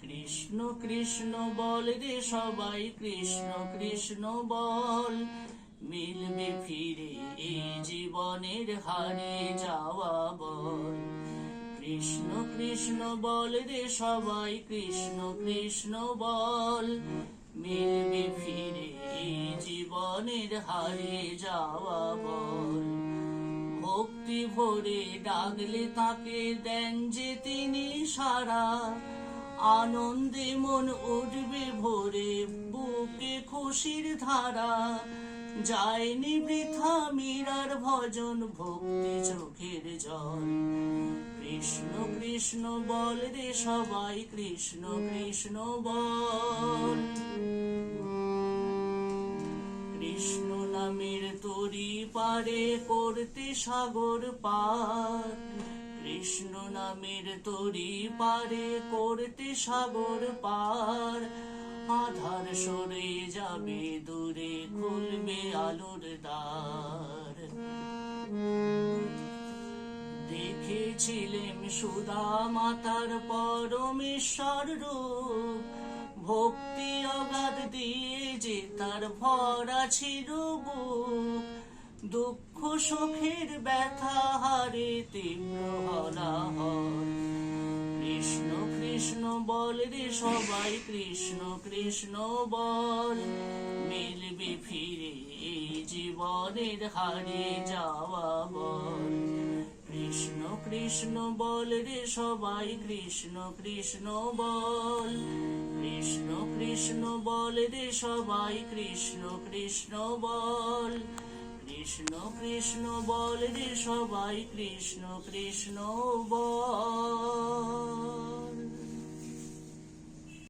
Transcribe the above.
কৃষ্ণ কৃষ্ণ বল রে সবাই, কৃষ্ণ কৃষ্ণ বল। মিলবে ফিরে এই জীবনের হারিয়ে যাওয়া বল। কৃষ্ণ কৃষ্ণ বল রে সবাই, কৃষ্ণ কৃষ্ণ বল। মিলবে ফিরে এই জীবনের হারিয়ে যাওয়া বল। ভক্তি ভরে ডাকলে তাকে দেন যে তিনি সারা। আনন্দে মন উঠবে ভরে, বুকে খুশির ধারা। যায়নি বৃথা মীরার ভজন, ভক্তি চোখের জল। কৃষ্ণ কৃষ্ণ বল রে সবাই, কৃষ্ণ কৃষ্ণ বল। তরি পারে করতে সাগর পার। কৃষ্ণ নামের তরি পারে করতে সাগর পার। আধার সরে যাবে দূরে, খুলবে আলোর দ্বার। দেখেছিলেন সুদা মাতার পরমেশ্বর রূপ। ভক্তি অগাধ দিয়ে যে তার ভরা ছিল বুক দুঃখ সুখের ব্যথা হারে তীব্র কৃষ্ণ কৃষ্ণ বল রে সবাই, কৃষ্ণ কৃষ্ণ বল, মিলবে ফিরে জীবনের হারিয়ে যাওয়া বল। কৃষ্ণ কৃষ্ণ বল রে সবাই, কৃষ্ণ কৃষ্ণ বল কৃষ্ণ বল রে সবাই, কৃষ্ণ কৃষ্ণ বল। কৃষ্ণ কৃষ্ণ বল রে সবাই, কৃষ্ণ কৃষ্ণ বল।